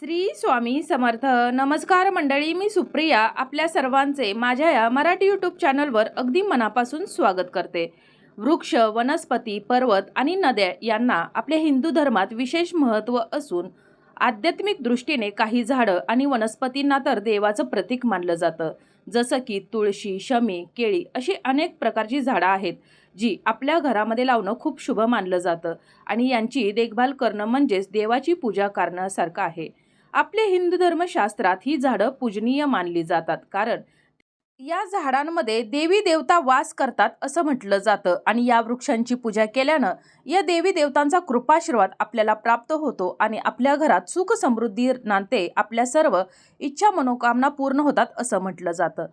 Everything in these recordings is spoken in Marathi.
श्री स्वामी समर्थ. नमस्कार मंडळी मी सुप्रिया आपल्या सर्वांचे माझ्या या मराठी यूट्यूब चॅनलवर अगदी मनापासून स्वागत करते. वृक्ष वनस्पती पर्वत आणि नद्या यांना आपल्या हिंदू धर्मात विशेष महत्त्व असून आध्यात्मिक दृष्टीने काही झाडं आणि वनस्पतींना तर देवाचं प्रतीक मानलं जातं. जसं की तुळशी शमी केळी अशी अनेक प्रकारची झाडं आहेत जी आपल्या घरामध्ये लावणं खूप शुभ मानलं जातं. आणि यांची देखभाल करणं म्हणजेच देवाची पूजा करण्यासारखं आहे. आपले हिंदू धर्मशास्त्रात ही झाडं पूजनीय मानली जातात. कारण या झाडांमध्ये देवी देवता वास करतात असं म्हटलं जातं आणि या वृक्षांची पूजा केल्यानं या देवी देवतांचा कृपाशीर्वाद आपल्याला प्राप्त होतो आणि आपल्या घरात सुख समृद्धी नांदते आपल्या सर्व इच्छा मनोकामना पूर्ण होतात असं म्हटलं जातं.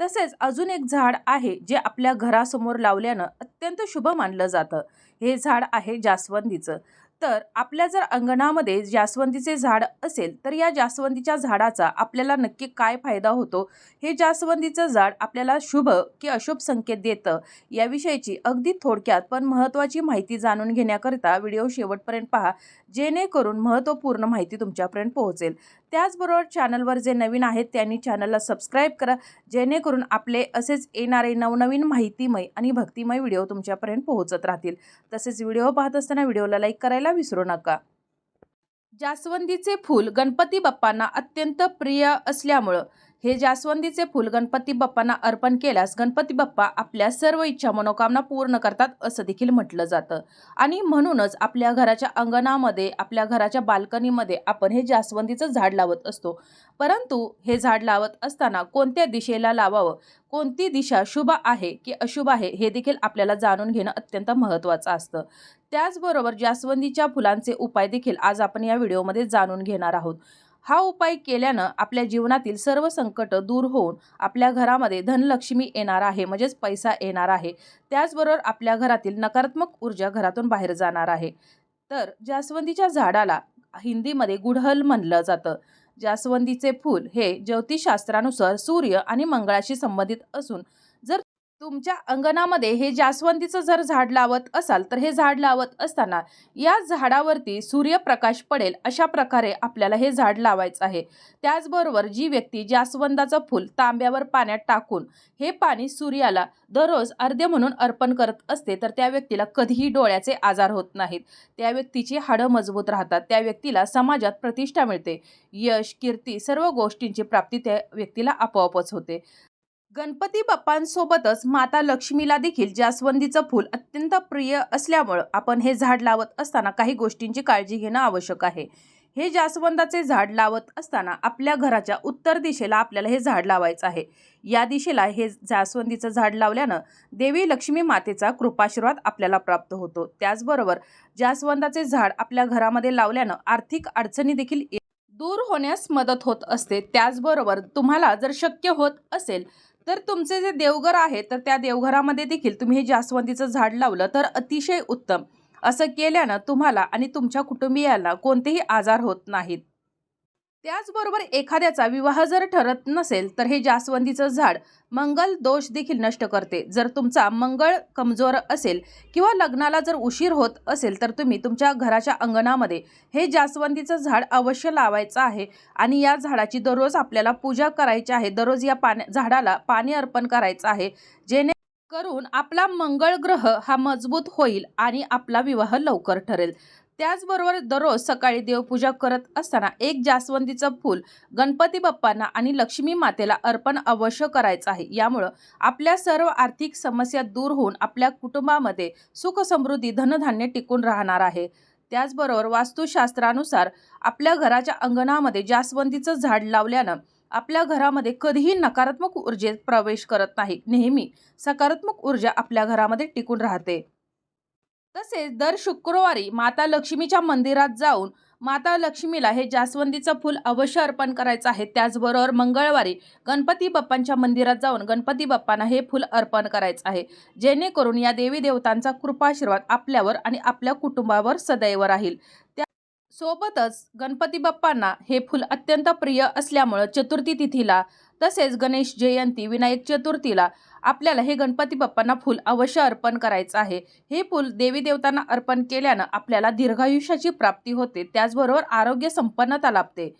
तसेच अजून एक झाड आहे जे आपल्या घरासमोर लावल्यानं अत्यंत शुभ मानलं जातं. हे झाड आहे जास्वंदीचं. तर आपल्या जर अंगणामध्ये जास्वंदीचे झाड असेल तर या जास्वंदीच्या झाडाचा आपल्याला नक्की काय फायदा होतो? हे जास्वंदीचं झाड आपल्याला शुभ की अशुभ संकेत देतं याविषयीची अगदी थोडक्यात पण महत्त्वाची माहिती जाणून घेण्याकरिता व्हिडिओ शेवटपर्यंत पहा जेणेकरून महत्त्वपूर्ण माहिती तुमच्यापर्यंत पोहोचेल. त्याचबरोबर चॅनलवर जे नवीन आहेत त्यांनी चॅनलला सबस्क्राईब करा जेणेकरून आपले असेच येणारे नवनवीन माहितीमय आणि भक्तिमय व्हिडिओ तुमच्यापर्यंत पोहोचत राहतील. तसेच व्हिडिओ पाहत असताना व्हिडिओला लाईक करायला विसरू नका. जास्वंदीचे फूल गणपती बाप्पांना अत्यंत प्रिय असल्यामुळं हे जास्वंदीचे फुल गणपती बाप्पांना अर्पण केल्यास गणपती बाप्पा आपल्या सर्व इच्छा मनोकामना पूर्ण करतात असं देखील म्हटलं जातं. आणि म्हणूनच आपल्या घराच्या अंगणामध्ये आपल्या घराच्या बाल्कनीमध्ये आपण हे जास्वंदीचं झाड लावत असतो. परंतु हे झाड लावत असताना कोणत्या दिशेला लावावं? कोणती दिशा शुभ आहे की अशुभ आहे हे देखील आपल्याला जाणून घेणं अत्यंत महत्त्वाचं असतं. त्याचबरोबर जास्वंदीच्या फुलांचे उपाय देखील आज आपण या व्हिडिओमध्ये जाणून घेणार आहोत. हा उपाय केल्यानं आपल्या जीवनातील सर्व संकट दूर होऊन आपल्या घरामध्ये धनलक्ष्मी येणार आहे म्हणजेच पैसा येणार आहे. त्याचबरोबर आपल्या घरातील नकारात्मक ऊर्जा घरातून बाहेर जाणार आहे. तर जास्वंदीच्या झाडाला हिंदीमध्ये गुढहल म्हणलं जातं. जास्वंदीचे फूल हे ज्योतिषशास्त्रानुसार सूर्य आणि मंगळाशी संबंधित असून तुमच्या अंगणामध्ये हे जास्वंदीचं जर झाड लावत असाल तर हे झाड लावत असताना या झाडावरती सूर्यप्रकाश पडेल अशा प्रकारे आपल्याला हे झाड लावायचं आहे. त्याचबरोबर जी व्यक्ती जास्वंदाचं फूल तांब्यावर पाण्यात टाकून हे पाणी सूर्याला दररोज अर्धे म्हणून अर्पण करत असते तर त्या व्यक्तीला कधीही डोळ्याचे आजार होत नाहीत. त्या व्यक्तीची हाडं मजबूत राहतात. त्या व्यक्तीला समाजात प्रतिष्ठा मिळते. यश कीर्ती सर्व गोष्टींची प्राप्ती त्या व्यक्तीला आपोआपच होते. गणपती बाप्पांसोबतच माता लक्ष्मीला देखील जास्वंदीचं फूल अत्यंत प्रिय असल्यामुळं आपण हे झाड लावत असताना काही गोष्टींची काळजी घेणं आवश्यक आहे. हे जास्वंदाचे झाड लावत असताना आपल्या घराच्या उत्तर दिशेला आपल्याला हे झाड लावायचं आहे. या दिशेला हे जास्वंदीचं झाड लावल्यानं देवी लक्ष्मी मातेचा कृपाशीर्वाद आपल्याला प्राप्त होतो. त्याचबरोबर जास्वंदाचे झाड आपल्या घरामध्ये लावल्यानं आर्थिक अडचणी देखील दूर होण्यास मदत होत असते. त्याचबरोबर तुम्हाला जर शक्य होत असेल तर तुमचे जे देवघर आहे तर त्या देवघरामध्ये देखील तुम्ही हे जास्वंदीचं झाड लावलं तर अतिशय उत्तम. असं केल्यानं तुम्हाला आणि तुमच्या कुटुंबियांना कोणतेही आजार होत नाहीत. त्याचबरोबर एखाद्याचा विवाह जर ठरत नसेल तर हे जास्वंदीचं झाड मंगल दोष देखील नष्ट करते. जर तुमचा मंगळ कमजोर असेल किंवा लग्नाला जर उशीर होत असेल तर तुम्ही तुमच्या घराच्या अंगणामध्ये हे जास्वंदीचं झाड अवश्य लावायचं आहे आणि या झाडाची दररोज आपल्याला पूजा करायची आहे. दररोज या पाण्या झाडाला पाणी अर्पण करायचं आहे. जेणे करून आपला मंगळ ग्रह हा मजबूत होईल आणि आपला विवाह लवकर ठरेल. त्याचबरोबर दररोज सकाळी देवपूजा करत असताना एक जास्वंदीचं फूल गणपती बाप्पांना आणि लक्ष्मी मातेला अर्पण अवश्य करायचं आहे. यामुळं आपल्या सर्व आर्थिक समस्या दूर होऊन आपल्या कुटुंबामध्ये सुख समृद्धी धनधान्य टिकून राहणार आहे. त्याचबरोबर वास्तुशास्त्रानुसार आपल्या घराच्या अंगणामध्ये जास्वंदीचं झाड लावल्यानं आपल्या घरामध्ये कधीही नकारात्मक ऊर्जेत प्रवेश करत नाही. नेहमी सकारात्मक ऊर्जा आपल्या घरामध्ये टिकून राहते. तसेच दर शुक्रवारी माता लक्ष्मीच्या मंदिरात जाऊन माता लक्ष्मीला हे जास्वंदीचं फूल अवश्य अर्पण करायचं आहे. त्याचबरोबर मंगळवारी गणपती बाप्पांच्या मंदिरात जाऊन गणपती बाप्पांना हे फूल अर्पण करायचं आहे. जेणेकरून या देवी देवतांचा कृपाशीर्वाद आपल्यावर आणि आपल्या कुटुंबावर सदैव राहील. त्या सोबतच गणपती बाप्पांना हे फूल अत्यंत प्रिय असल्यामुळं चतुर्थी तिथीला तसेच गणेश जयंती विनायक चतुर्थीला आपल्याला हे गणपती बाप्पांना फूल अवश्य अर्पण करायचं आहे. हे फूल देवी देवतांना अर्पण केल्यानं आपल्याला दीर्घायुष्याची प्राप्ती होते त्याचबरोबर आरोग्य संपन्नता लाभते.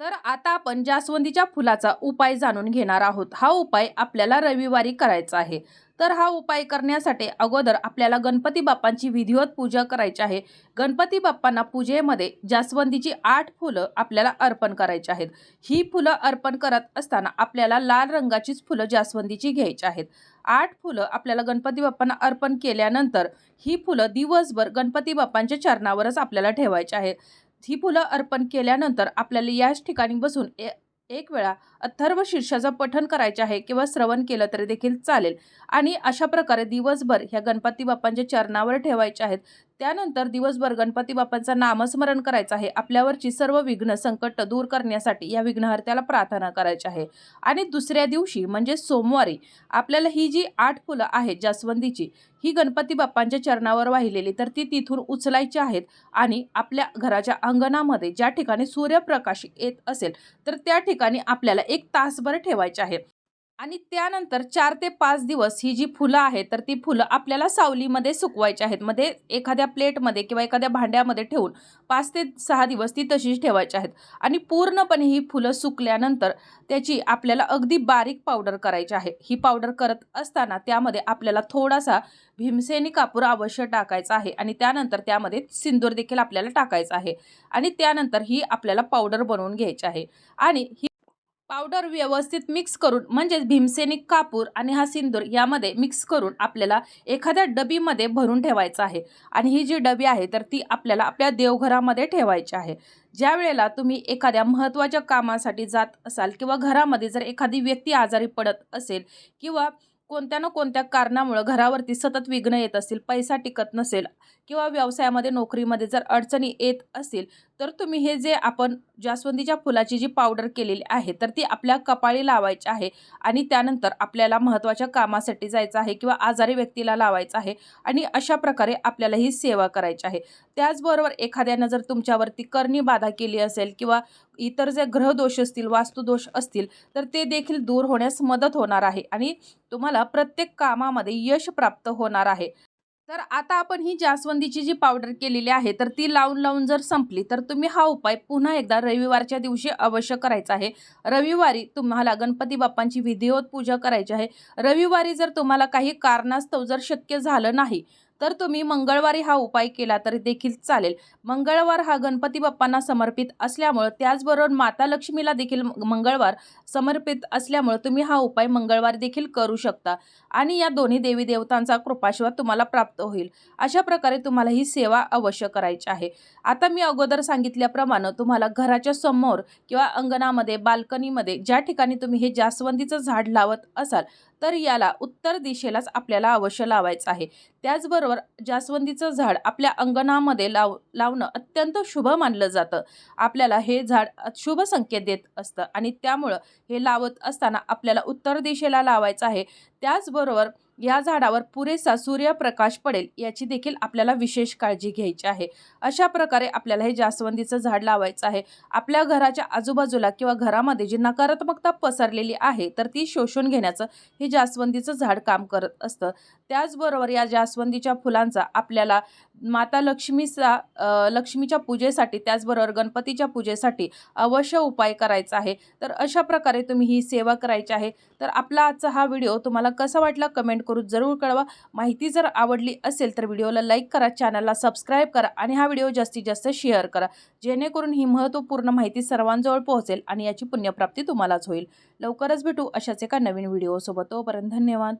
तर आता आपण जास्वंदीच्या फुलाचा उपाय जाणून घेणार आहोत. हा उपाय आपल्याला रविवारी करायचा आहे. तर हा उपाय करण्यासाठी अगोदर आपल्याला गणपती बाप्पांची विधिवत पूजा करायची आहे. गणपती बाप्पांना पूजेमध्ये जास्वंदीची आठ फुलं आपल्याला अर्पण करायची आहेत. ही फुलं अर्पण करत असताना आपल्याला लाल रंगाचीच फुलं जास्वंदीची घ्यायची आहेत. आठ फुलं आपल्याला गणपती बाप्पांना अर्पण केल्यानंतर ही फुलं दिवसभर गणपती बाप्पांच्या चरणावरच आपल्याला ठेवायची आहे ही फुलं अर्पण केल्यानंतर आपल्याला याच ठिकाणी बसून ए एक वेळा अथर्व शीर्षाचं पठण करायचे आहे किंवा श्रवण केलं तरी देखील चालेल. आणि अशा प्रकारे दिवसभर ह्या गणपती बाप्पांच्या चरणावर ठेवायच्या आहेत. त्यानंतर दिवसभर गणपती बाप्पांचं नामस्मरण करायचं आहे. आपल्यावरची सर्व विघ्न संकट दूर करण्यासाठी या विघ्नहर्त्याला प्रार्थना करायची आहे. आणि दुसऱ्या दिवशी म्हणजे सोमवारी आपल्याला ही जी आठ फुलं आहेत जास्वंदीची ही गणपती बाप्पांच्या चरणावर वाहिलेली तर ती तिथून उचलायची आहेत. आणि आपल्या घराच्या अंगणामध्ये ज्या ठिकाणी सूर्यप्रकाश येत असेल तर त्या ठिकाणी आपल्याला एक तासभर ठेवायचे आहे. आणि त्यानंतर चार ते पाच दिवस ही जी फुलं आहेत तर ती फुलं आपल्याला सावलीमध्ये सुकवायची आहेत. मध्ये एखाद्या प्लेटमध्ये किंवा एखाद्या भांड्यामध्ये ठेवून पाच ते सहा दिवस ती तशीच ठेवायची आहेत. आणि पूर्णपणे ही फुलं सुकल्यानंतर त्याची आपल्याला अगदी बारीक पावडर करायची आहे. ही पावडर करत असताना त्यामध्ये आपल्याला थोडासा भीमसेनी कापूर अवश्य टाकायचा आहे. आणि त्यानंतर त्यामध्ये सिंदूर देखील आपल्याला टाकायचा आहे. आणि त्यानंतर ही आपल्याला पावडर बनवून घ्यायची आहे. आणि ही पावडर व्यवस्थित मिक्स करून म्हणजेच भीमसेनी कापूर आणि हा सिंदूर यामध्ये मिक्स करून आपल्याला एखाद्या डबीमध्ये भरून ठेवायचं आहे. आणि ही जी डबी आहे तर ती आपल्याला आपल्या देवघरामध्ये ठेवायची आहे. ज्या वेळेला तुम्ही एखाद्या महत्त्वाच्या कामासाठी जात असाल किंवा घरामध्ये जर एखादी व्यक्ती आजारी पडत असेल किंवा कोणत्या ना कोणत्या कारणामुळं घरावरती सतत विघ्न येत असतील पैसा टिकत नसेल किंवा व्यवसायामध्ये नोकरीमध्ये जर अडचणी येत असतील तर तुम्ही हे जे आपण जास्वंदीच्या फुलाची जी पावडर केलेली आहे तर ती आपल्या कपाळी लावायची आहे आणि त्यानंतर आपल्याला महत्त्वाच्या कामासाठी जायचं आहे किंवा आजारी व्यक्तीला लावायचं आहे आणि अशा प्रकारे आपल्याला ही सेवा करायची आहे. त्याचबरोबर एखाद्यानं जर तुमच्यावरती करणी बाधा केली असेल किंवा इतर जे ग्रहदोष असतील वास्तुदोष असतील तर ते देखील दूर होण्यास मदत होणार आहे आणि तुम्हाला प्रत्येक कामामध्ये यश प्राप्त होणार आहे. तर आता आपण ही जास्वंदीची जी पावडर केलेली आहे तर ती लावून लावून जर संपली तर तुम्ही हा उपाय पुन्हा एकदा रविवारच्या दिवशी अवश्य करायचा आहे. रविवारी तुम्हाला गणपती बाप्पांची विधिवत पूजा करायची आहे. रविवारी जर तुम्हाला काही कारणास्तव जर शक्य झालं नाही तर तुम्ही मंगळवारी हा उपाय केला तरी देखील चालेल. मंगळवार हा गणपती बाप्पांना समर्पित असल्यामुळं त्याचबरोबर माता लक्ष्मीला देखील मंगळवार समर्पित असल्यामुळं तुम्ही हा उपाय मंगळवार देखील करू शकता. आणि या दोन्ही देवी देवतांचा कृपाशिवाय तुम्हाला प्राप्त होईल. अशा प्रकारे तुम्हाला ही सेवा अवश्य करायची आहे. आता मी अगोदर सांगितल्याप्रमाणे तुम्हाला घराच्या समोर किंवा अंगणामध्ये बाल्कनीमध्ये ज्या ठिकाणी तुम्ही हे जास्वंदीचं झाड लावत असाल तर याला उत्तर दिशेलाच आपल्याला अवश्य लावायचं आहे. त्याचबरोबर जास्वंदीचं झाड आपल्या अंगणामध्ये लाव लावणं अत्यंत शुभ मानलं जातं. आपल्याला हे झाड शुभ संकेत देत असतं आणि त्यामुळं हे लावत असताना आपल्याला उत्तर दिशेला लावायचं आहे. त्याचबरोबर या झाडावर पुरेसा सूर्यप्रकाश पडेल याची देखील आपल्याला विशेष काळजी घ्यायची आहे. अशा प्रकारे आपल्याला हे जास्वंदीचं झाड लावायचं आहे. आपल्या घराच्या आजूबाजूला किंवा घरामध्ये जी नकारात्मकता पसरलेली आहे तर ती शोषून घेण्याचं हे जास्वंदीचं झाड काम करत असतं. त्याचबरोबर या जास्वंदीच्या फुलांचा आपल्याला माता लक्ष्मीचा लक्ष्मीच्या पूजेसाठी त्याचबरोबर गणपतीच्या पूजेसाठी अवश्य उपाय करायचा आहे. तर अशा प्रकारे तुम्ही ही सेवा करायची आहे. तर आपला आजचा हा व्हिडिओ तुम्हाला कसा वाटला कमेंट करून जरूर कळवा. माहिती जर आवडली असेल तर व्हिडिओला लाईक करा चॅनलला सबस्क्राईब करा आणि हा व्हिडिओ जास्तीत जास्त शेअर करा. जेणेकरून ही महत्त्वपूर्ण माहिती सर्वांजवळ पोहोचेल आणि याची पुण्यप्राप्ती तुम्हालाच होईल. लवकरच भेटू अशाच एका नवीन व्हिडिओसोबत. तोपर्यंत धन्यवाद.